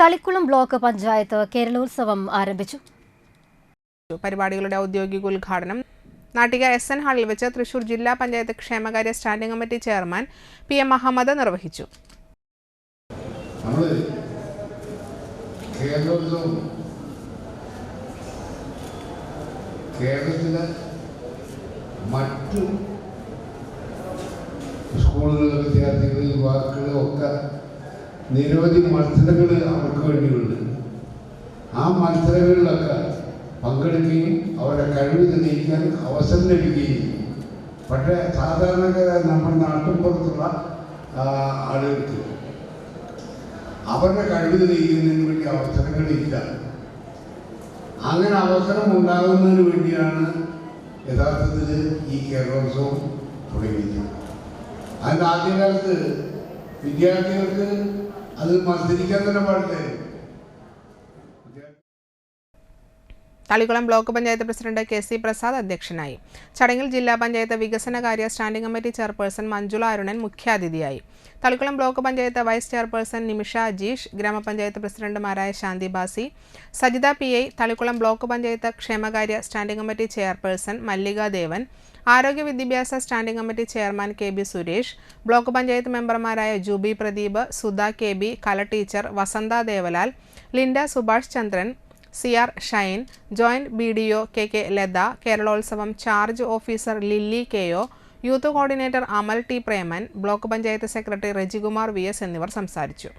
Thalikkulam block panchayat കേരളോത്സവം ആരംഭിച്ചു. പരിപാടികളുടെ ഔദ്യോഗിക ഉദ്ഘാടനം നാട്ടിക എസ് എൻ ഹാളിൽ വെച്ച് തൃശൂർ ജില്ലാ പഞ്ചായത്ത് ക്ഷേമകാര്യ standing committee chairman P M Ahammed നിർവഹിച്ചു. കേരളത്തിലെ മറ്റു സ്കൂളുകളിലെ വിദ്യാർത്ഥികളിൽ യുവാക്കൾ ഒക്കെ നിരവധി മത്സരങ്ങൾ അവർക്ക് വേണ്ടിയുണ്ട്. ആ മത്സരങ്ങളിലൊക്കെ പങ്കെടുക്കുകയും അവരുടെ കഴിവ് തെളിയിക്കാൻ അവസരം ലഭിക്കുകയും പക്ഷേ സാധാരണക്കാരായ നമ്മുടെ നാട്ടിൻപുറത്തുള്ള ആളുകൾക്ക് അവരുടെ കഴിവ് തെളിയിക്കുന്നതിന് വേണ്ടി അവസരങ്ങളില്ല. അങ്ങനെ അവസരം ഉണ്ടാകുന്നതിന് വേണ്ടിയാണ് യഥാർത്ഥത്തിൽ ഈ കേരളോത്സവം തുടങ്ങിയത്. അതിന്റെ ആദ്യകാലത്ത് വിദ്യാർത്ഥികൾക്ക് അത് മത്സരിക്കാൻ തന്നെ പാടില്ലായിരുന്നു. Thalikkulam block panchayat president K C Prasad അധ്യക്ഷനായി. ചടങ്ങിൽ ജില്ലാ പഞ്ചായത്ത് വികസനകാര്യ standing committee chairperson Manjula Arunan മുഖ്യാതിഥിയായി. Thalikkulam block panchayat vice chairperson Nimisha Ajeesh ഗ്രാമപഞ്ചായത്ത് പ്രസിഡന്റുമാരായ Shanti Basi Sajitha P I Thalikkulam block panchayat ക്ഷേമകാര്യ സ്റ്റാൻഡിംഗ് കമ്മിറ്റി ചെയർപേഴ്സൺ മല്ലികാദേവൻ ആരോഗ്യ വിദ്യാഭ്യാസ standing committee chairman K B Suresh block panchayat മെമ്പർമാരായ Juby Pradeep Sudha K B Kala teacher Vasantha Devalal Linda Subhash Chandran C R Shine joint B D O K K Latha Keralotsavam charge officer Lilly K O youth coordinator Amal T Preman block panchayat secretary Rajikumar V S എന്നിവർ സംസാരിച്ചു.